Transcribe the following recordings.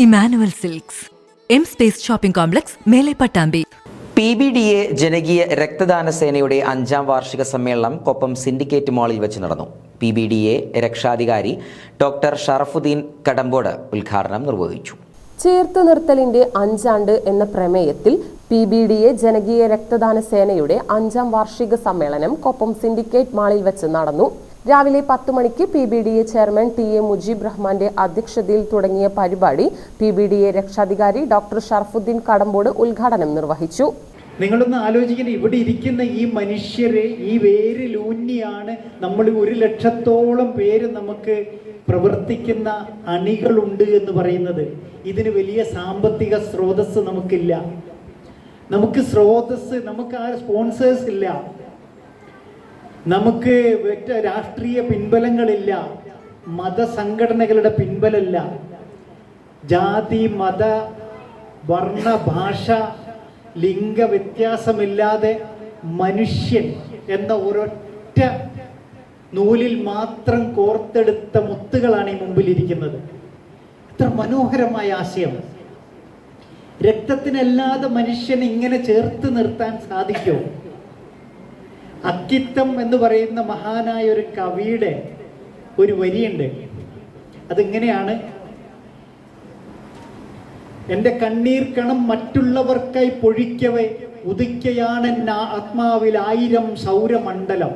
Emmanuel silks. M space shopping complex മേലെ Pattambi. P B D A ജനകീയ രക്തദാന സേനയുടെ അഞ്ചാം വാർഷിക സമ്മേളനം കൊപ്പം സിൻഡിക്കേറ്റ് മാളിൽ വെച്ച് നടന്നു. പി ബി ഡി എ രക്ഷാധികാരി ഡോക്ടർ ഷറഫുദ്ദീൻ കടമ്പോട് ഉദ്ഘാടനം നിർവഹിച്ചു. ചേർത്ത് നിർത്തലിന്റെ അഞ്ചാണ്ട് എന്ന പ്രമേയത്തിൽ പി ബി ഡി എ ജനകീയ രക്തദാന സേനയുടെ അഞ്ചാം വാർഷിക സമ്മേളനം കൊപ്പം സിൻഡിക്കേറ്റ് മാളിൽ വെച്ച് നടന്നു. രാവിലെ പത്ത് മണിക്ക് P B D A chairman T A Mujeeb റഹ്മാന്റെ അധ്യക്ഷതയിൽ തുടങ്ങിയ പരിപാടി പി ബി ഡി എ രക്ഷാധികാരി ഡോക്ടർ ഷർഫുദ്ദീൻ കടമ്പോട് ഉദ്ഘാടനം നിർവഹിച്ചു. നിങ്ങളൊന്ന് ആലോചിക്കണം ഇവിടെ ഇരിക്കുന്ന ഈ മനുഷ്യരെ ഈ വേരിലൂന്നിയാണ് നമ്മൾ ഒരു ലക്ഷത്തോളം പേര് നമുക്ക് പ്രവർത്തിക്കുന്ന അണികളുണ്ട് എന്ന് പറയുന്നത്. ഇതിന് വലിയ സാമ്പത്തിക സ്രോതസ് നമുക്കില്ല. നമുക്ക് സ്രോതസ് നമുക്ക് ആ സ്പോൺസേഴ്സ് ഇല്ല. നമുക്ക് രാഷ്ട്രീയ പിൻബലങ്ങളില്ല മതസംഘടനകളുടെ പിൻബലമില്ല. ജാതി മത വർണ ഭാഷ ലിംഗ വ്യത്യാസമില്ലാതെ മനുഷ്യൻ എന്ന ഒരൊറ്റ നൂലിൽ മാത്രം കോർത്തെടുത്ത മുത്തുകളാണ് ഈ മുമ്പിലിരിക്കുന്നത്. എത്ര മനോഹരമായ ആശയം. രക്തത്തിനല്ലാതെ മനുഷ്യനെ ഇങ്ങനെ ചേർത്ത് നിർത്താൻ സാധിക്കുമോ അക്കിത്തം എന്ന് പറയുന്ന മഹാനായ ഒരു കവിയുടെ ഒരു വരിയുണ്ട്. അതിങ്ങനെയാണ്? എന്റെ കണ്ണീർ കണം മറ്റുള്ളവർക്കായി പൊഴിക്കവേ ഉദിക്കയാണ് ആത്മാവിൽ ആയിരം സൗരമണ്ഡലം.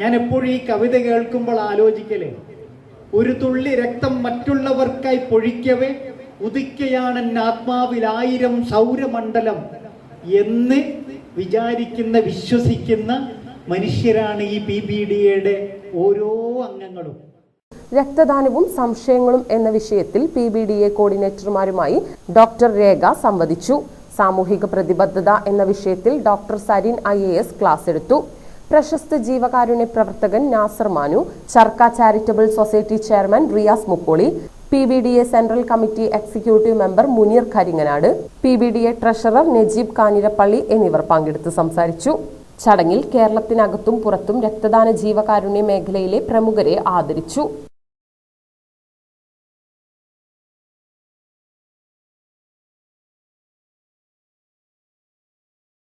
ഞാൻ എപ്പോഴും ഈ കവിത കേൾക്കുമ്പോൾ ആലോചിക്കലേ ഒരു തുള്ളി രക്തം മറ്റുള്ളവർക്കായി പൊഴിക്കവേ ഉദിക്കയാണ് ആത്മാവിൽ ആയിരം സൗരമണ്ഡലം എന്ന് വിചാരിക്കുന്ന വിശ്വസിക്കുന്ന മനുഷ്യരാണ് ഈ പി ബി ഡി എയുടെ ഓരോ അംഗങ്ങളും. രക്തദാനവും സംശയങ്ങളും എന്ന വിഷയത്തിൽ പി ബി ഡി എ കോർഡിനേറ്റർമാരുമായി ഡോക്ടർ രേഖ സംവദിച്ചു. സാമൂഹിക പ്രതിബദ്ധത എന്ന വിഷയത്തിൽ doctor Sarin I A S class എടുത്തു. പ്രശസ്ത ജീവകാരുണ്യ പ്രവർത്തകൻ Nasar Manu Charkha charitable society chairman Riyas Mukkoli P B D A central committee executive member Muneer Karinganad P B D A treasurer Najeeb Kanjirappally എന്നിവർ പങ്കെടുത്ത് സംസാരിച്ചു. ചടങ്ങിൽ കേരളത്തിനകത്തും പുറത്തും രക്തദാന ജീവകാരുണ്യ മേഖലയിലെ പ്രമുഖരെ ആദരിച്ചു.